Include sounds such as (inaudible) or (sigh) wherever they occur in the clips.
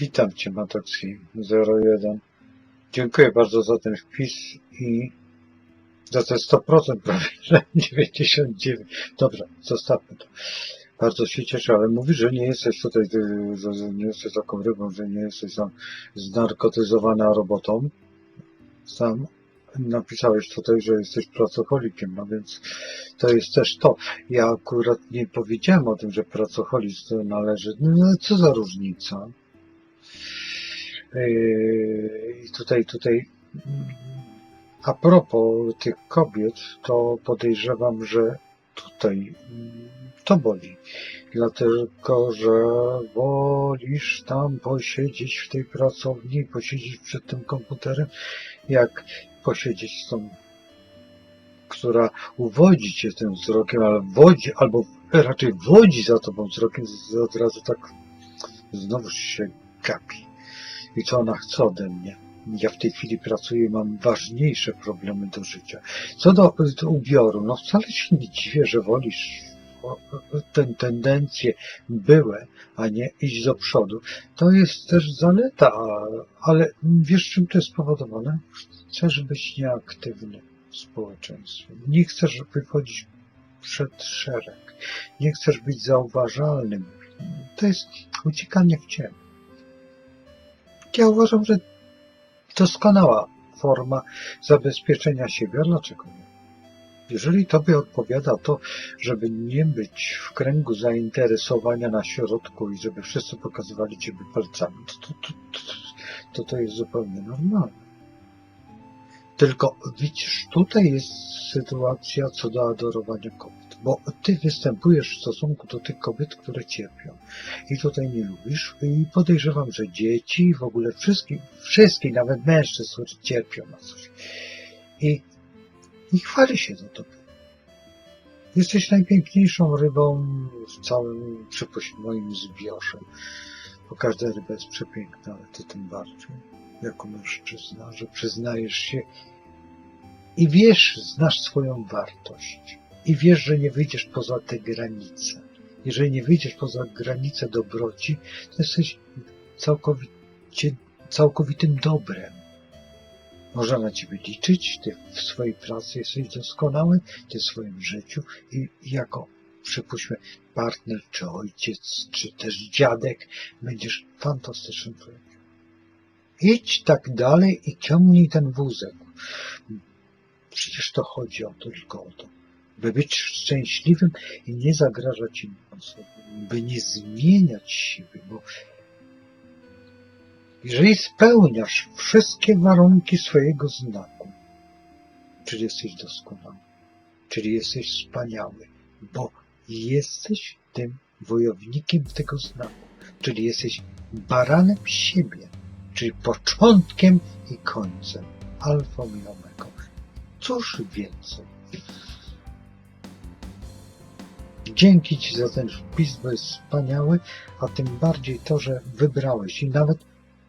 Witam Cię, Matoxi 01. Dziękuję bardzo za ten wpis i za te 100% prawie, (laughs) że 99. Dobrze, zostawmy to. Bardzo się cieszę, ale mówisz, że nie jesteś tutaj, że nie jesteś taką rybą, że nie jesteś tam znarkotyzowana robotą. Sam napisałeś tutaj, że jesteś pracocholikiem, a więc to jest też to. Ja akurat nie powiedziałem o tym, że pracoholizm to należy. No co za różnica? Yy, I tutaj, tutaj a propos tych kobiet, to podejrzewam, że tutaj mm, to boli. Dlatego, że wolisz tam posiedzieć w tej pracowni, posiedzieć przed tym komputerem, jak posiedzieć z tą, która uwodzi cię tym wzrokiem, ale wodzi, albo raczej wodzi za tobą wzrokiem, od razu tak znowu się gapi. I co ona chce ode mnie? Ja w tej chwili pracuję i mam ważniejsze problemy do życia. Co do, do ubioru, no wcale się nie dziwię, że wolisz tę tendencje byłe, a nie iść do przodu. To jest też zaleta, ale wiesz czym to jest spowodowane? Chcesz być nieaktywny w społeczeństwie. Nie chcesz wychodzić przed szereg. Nie chcesz być zauważalnym. To jest uciekanie w cień. Ja uważam, że doskonała forma zabezpieczenia siebie. A dlaczego nie? Jeżeli tobie odpowiada to, żeby nie być w kręgu zainteresowania na środku i żeby wszyscy pokazywali ciebie palcami, to to, to, to, to, jest zupełnie normalne. Tylko widzisz, tutaj jest sytuacja co do adorowania kobiet, bo ty występujesz w stosunku do tych kobiet, które cierpią. I tutaj nie lubisz i podejrzewam, że dzieci, w ogóle wszystkich, wszystkich, nawet mężczyzn, którzy cierpią na coś. I, i chwali się za to. Jesteś najpiękniejszą rybą w całym, przypuść, moim zbiorze. Bo każda ryba jest przepiękna, ale ty tym bardziej, jako mężczyzna, że przyznajesz się i wiesz, znasz swoją wartość. I wiesz, że nie wyjdziesz poza te granice. Jeżeli nie wyjdziesz poza granice dobroci, to jesteś całkowicie, całkowitym dobrem. Można na ciebie liczyć, ty w swojej pracy jesteś doskonały, ty w swoim życiu i jako, przypuśćmy, partner, czy ojciec, czy też dziadek, będziesz fantastycznym człowiekiem. Idź tak dalej i ciągnij ten wózek. Przecież to chodzi o to, tylko o to, by być szczęśliwym i nie zagrażać innym osobom, by nie zmieniać siebie, bo jeżeli spełniasz wszystkie warunki swojego znaku, czyli jesteś doskonały, czyli jesteś wspaniały, bo jesteś tym wojownikiem tego znaku, czyli jesteś baranem siebie, czyli początkiem i końcem, alfą i. Cóż więcej? Dzięki Ci za ten wpis, bo jest wspaniały, a tym bardziej to, że wybrałeś i nawet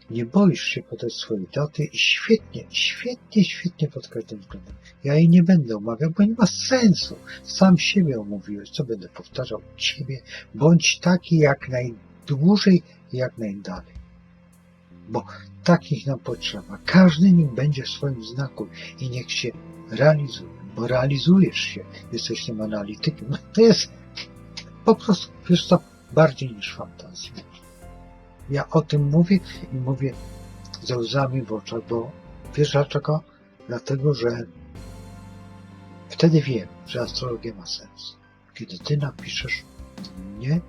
nie boisz się podać swojej daty i świetnie, świetnie, świetnie pod każdym względem. Ja jej nie będę omawiał, bo nie ma sensu. Sam siebie omówiłeś, co będę powtarzał ciebie. Bądź taki jak najdłużej jak najdalej. Bo takich nam potrzeba. Każdy niech będzie w swoim znaku i niech się realizuje, bo realizujesz się. Jesteś tym analitykiem. (laughs) To jest po prostu, wiesz co, bardziej niż fantazja. Ja o tym mówię i mówię ze łzami w oczach, bo wiesz dlaczego? Dlatego, że wtedy wiem, że astrologia ma sens. Kiedy ty napiszesz mnie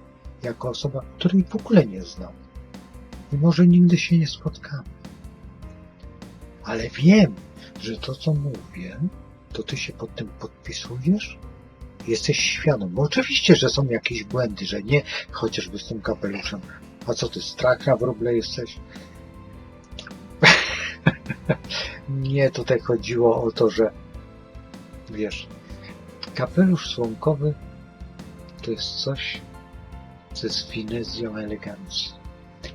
jako osoba, której w ogóle nie znam i może nigdy się nie spotkamy. Ale wiem, że to, co mówię, to ty się pod tym podpisujesz? Jesteś świadom, bo oczywiście, że są jakieś błędy, że nie chociażby z tym kapeluszem. A co ty, strach na wróble jesteś? (laughs) nie, tutaj chodziło o to, że wiesz, kapelusz słomkowy to jest coś, co jest finezją elegancji.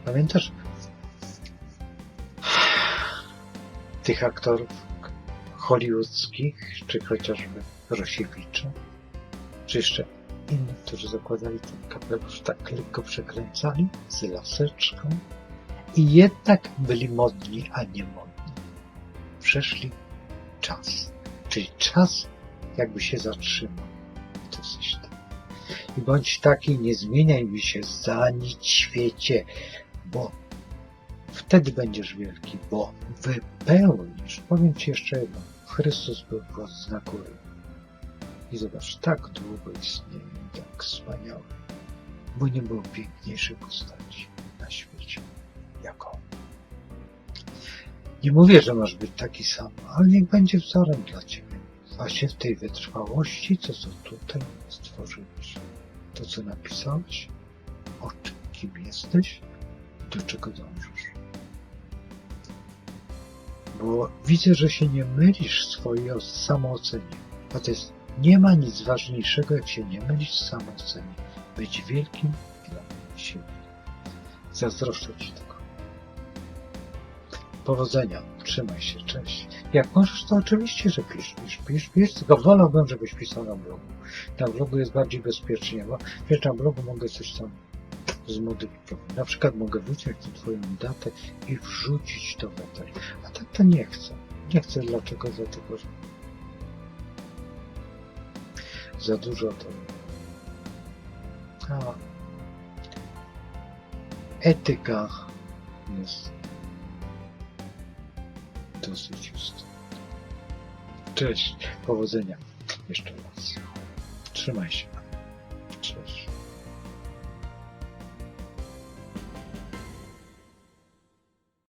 Pamiętasz tych aktorów hollywoodzkich, czy chociażby Rosiewicza, czy jeszcze innych, którzy zakładali ten kapelusz, tak lekko przekręcali z laseczką i jednak byli modni, a nie modni. Przeszli czas. Czyli czas jakby się zatrzymał. To coś. I bądź taki, nie zmieniaj mi się za nic świecie, bo wtedy będziesz wielki, bo wypełnisz. Powiem Ci jeszcze jedno. Chrystus był w na góry. I zobacz, tak długo istnieje, jak wspaniały, bo nie było piękniejszej postaci na świecie, jak on. Nie mówię, że masz być taki sam, ale niech będzie wzorem dla Ciebie. Właśnie w tej wytrwałości, to co tutaj stworzyłeś, to co napisałeś, o czym, kim jesteś, do czego dążysz. Bo widzę, że się nie mylisz w swojej samoocenie. A to jest, nie ma nic ważniejszego, jak się nie mylić w samoocenie. Być wielkim dla siebie. Zazdroszczę Ci tego. Powodzenia. Trzymaj się. Cześć. Jak możesz, to oczywiście, że pisz, pisz, pisz, pisz, tylko wolałbym, żebyś pisał na blogu. Na blogu jest bardziej bezpiecznie, bo wiesz, na blogu mogę coś tam zmodyfikować. Na przykład mogę wyciąć tę twoją datę i wrzucić to w eter. A tak to nie chcę. Nie chcę dlaczego? Dlatego, że za dużo to. A etyka jest dosyć istotna. Cześć, powodzenia jeszcze raz. Trzymaj się.